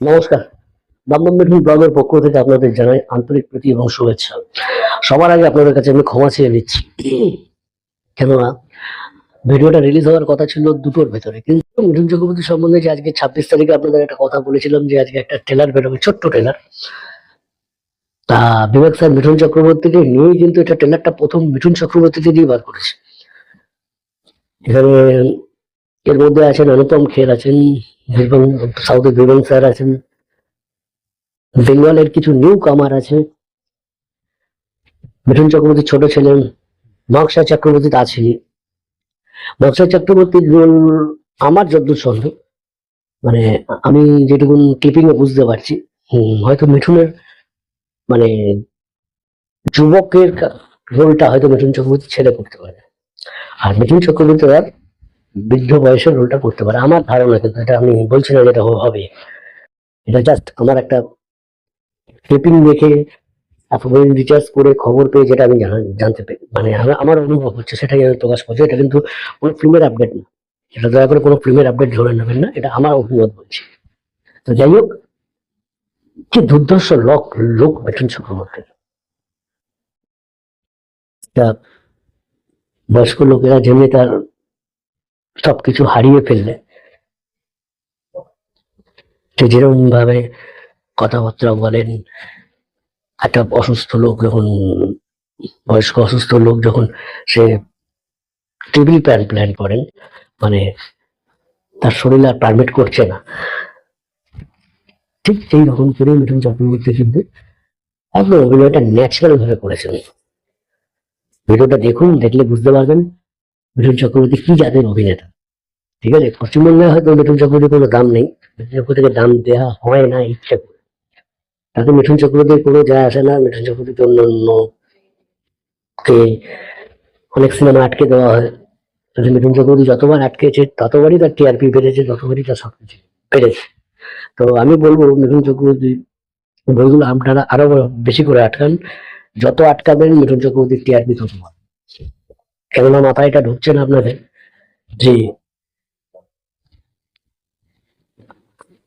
নমস্কার। দমদম ব্লগের পক্ষ থেকে আপনাদের জানাই আন্তরিক প্রীতি এবং শুভেচ্ছা। সবার আগে আপনাদের কাছে আমি ক্ষমা চেয়ে নিচ্ছি। কেননা, ভিডিওটা রিলিজ হওয়ার কথা ছিল দুটোর ভেতরে। কিন্তু মিঠুন চক্রবর্তী সম্বন্ধে যে আজকে ছাব্বিশ তারিখে আপনাদের একটা কথা বলেছিলাম যে আজকে একটা ট্রেলার বেরোবে, ছোট্ট ট্রেলার তা বিবেক স্যার মিঠুন চক্রবর্তীকে নিয়েই কিন্তু এটা ট্রেলারটা প্রথম মিঠুন চক্রবর্তীকে দিয়ে বার করেছে। এখানে এর মধ্যে আছেন অনুপম খের আছেন সাউথের বীরবং স্যার আছেন। বেঙ্গলের কিছু নিউ কামার আছে। মিঠুন চক্রবর্তী ছোট ছিলেন নকশা চক্রবর্তী তা ছিল। নকশা চক্রবর্তীর রোল আমার যদ্দূর সন্দেহ মানে আমি যেটুকু ক্লিপিং এ বুঝতে পারছি হয়তো মিঠুনের মানে যুবকের রোলটা হয়তো মিঠুন চক্রবর্তী ছেড়ে করতে পারে। আর মিঠুন চক্রবর্তী আর বৃদ্ধ বয়সের রোলটা করতে পারে। আমার ধারণা কিন্তু এটা আমি বলছি না এটা হবে। এটা জাস্ট আমার একটা ক্লিপিং দেখে তারপরে রিচার্জ করে খবর পেয়ে যেটা আমি জানা- জানতে পারি মানে আমার- অনুভব হচ্ছে সেটাই আমি প্রকাশ করছি। এটা কিন্তু কোনো ফিল্মের আপডেট না। এটা দয়া করে কোনো ফিল্মের আপডেট ধরে নেবেন না। এটা আমার অভিমত বলছি তো যাই হোক, কি দুর্ধর্ষ লোক লোক মিঠুন চক্রবর্তী। বয়স্ক লোকেরা যেমনি তার সবকিছু হারিয়ে ফেললে। সে যেরকম ভাবে কথাবার্তা বলেন, একটা অসুস্থ লোক যখন, বয়স্ক অসুস্থ লোক যখন সে টেবিল প্ল্যান প্ল্যান করেন মানে তার শরীর আর পারমিট করছে না। ঠিক সেই রকম করে মিঠুন চক্রবর্তী কিন্তু একদম অভিনয়টা ন্যাচারাল ভাবে করেছেন। ভিডিওটা দেখুন, দেখলে বুঝতে পারবেন মিঠুন চক্রবর্তী কি জাতের অভিনেতা? ঠিক আছে, পশ্চিমবঙ্গে হয়তো মিঠুন চক্রবর্তীর কোনো দাম নেই। মিঠুন চক্রবর্তীকে দাম দেওয়া হয় না, ইচ্ছা করে। তাতে মিঠুন চক্রবর্তীর কোনো যায় আসে না, মিঠুন চক্রবর্তীকে অন্য অন্য অনেক সিনেমা আটকে দেওয়া হয়। তাতে মিঠুন চক্রবর্তী যতবার আটকেছে, ততবারই তার টিআরপি বেড়েছে, ততবারই তার সবকিছু বেড়েছে। তো আমি বলব, মিঠুন চক্রবর্তী বইগুলো আপনারা আরও বেশি করে আটকান। যত আটকাবেন, মিঠুন চক্রবর্তীর টিআরপি তত বাড়বে। কেননা মাথায় এটা ঢুকছে না আপনাদের যে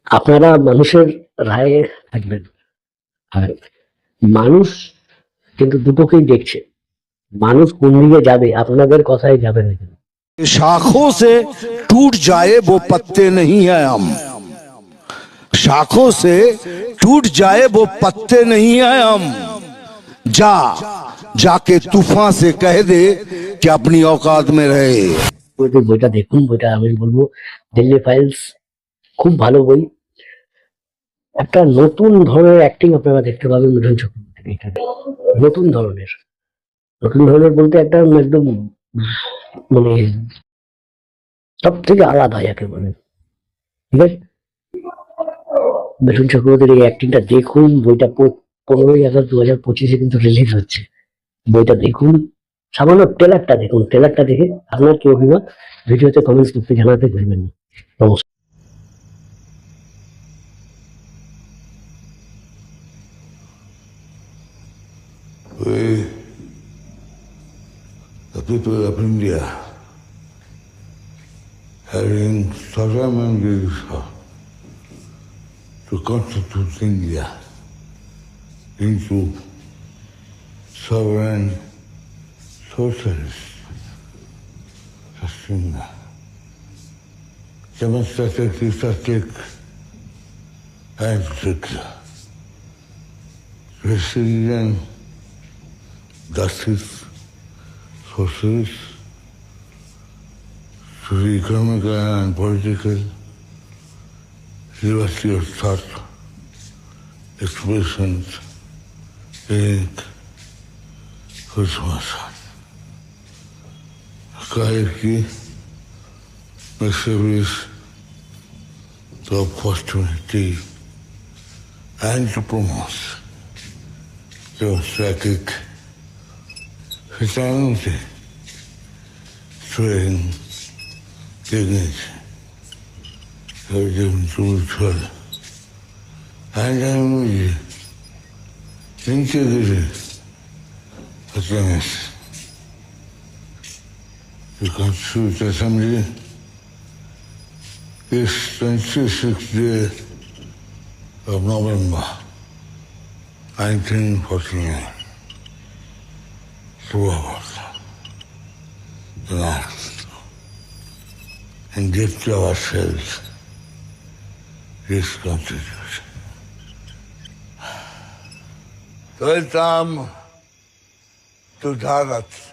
আপনারা মানুষের রায়ে থাকবেন আর মানুষ কিন্তু দুটোকেই দেখছে মানুষ কোন দিকে যাবে আপনাদের কথাই যাবে না কিন্তু। शाखों से टूट जाए वो पत्ते नहीं है हम शाखों से टूट जाए वो पत्ते नहीं है हम जा जाके तूफान से कह दे कि अपनी औकात में रहे বইটা বইটা দেখুন বইটা আমি বলবো দিল্লি ফাইলস খুব ভালো বই একটা নতুন ধরনের অ্যাক্টিং আপনারা দেখতে পাবেন মিঠুন চক্রবর্তীর এখানে নতুন ধরনের নতুন ধরনের বলতে একটা একদম মানে সব থেকে আলাদা যাকে বলে ঠিক আছে মিঠুন চক্রবর্তীর এই অ্যাক্টিংটা দেখুন বইটা পো- পনেরোই আগস্ট দু হাজার পঁচিশে কিন্তু রিলিজ হচ্ছে বইটা দেখুন। সামান্য ট্রেলারটা দেখুন। ট্রেলারটা দেখে আপনার কি অভিমত? ভিডিওতে কমেন্টস করতে জানাতে ভুলবেন India to constitute India into sovereign socialist, Kasinga, demonstrated leadership and Hitler. Brazilian justice sources. To the economic and political university of thought expressions. In Christmas. Clarity, may service the opportunity and to promote democratic Christianity, strength, dignity, freedom to each and energy, integrity, Hatırlamıyorum. Birkaç su içersem diye. Bir sıçtan sık diye. Ömrü alırım da. Aynen hatırlamıyorum. Sıra var. Günah. En geç yavaş sevdik. do Donald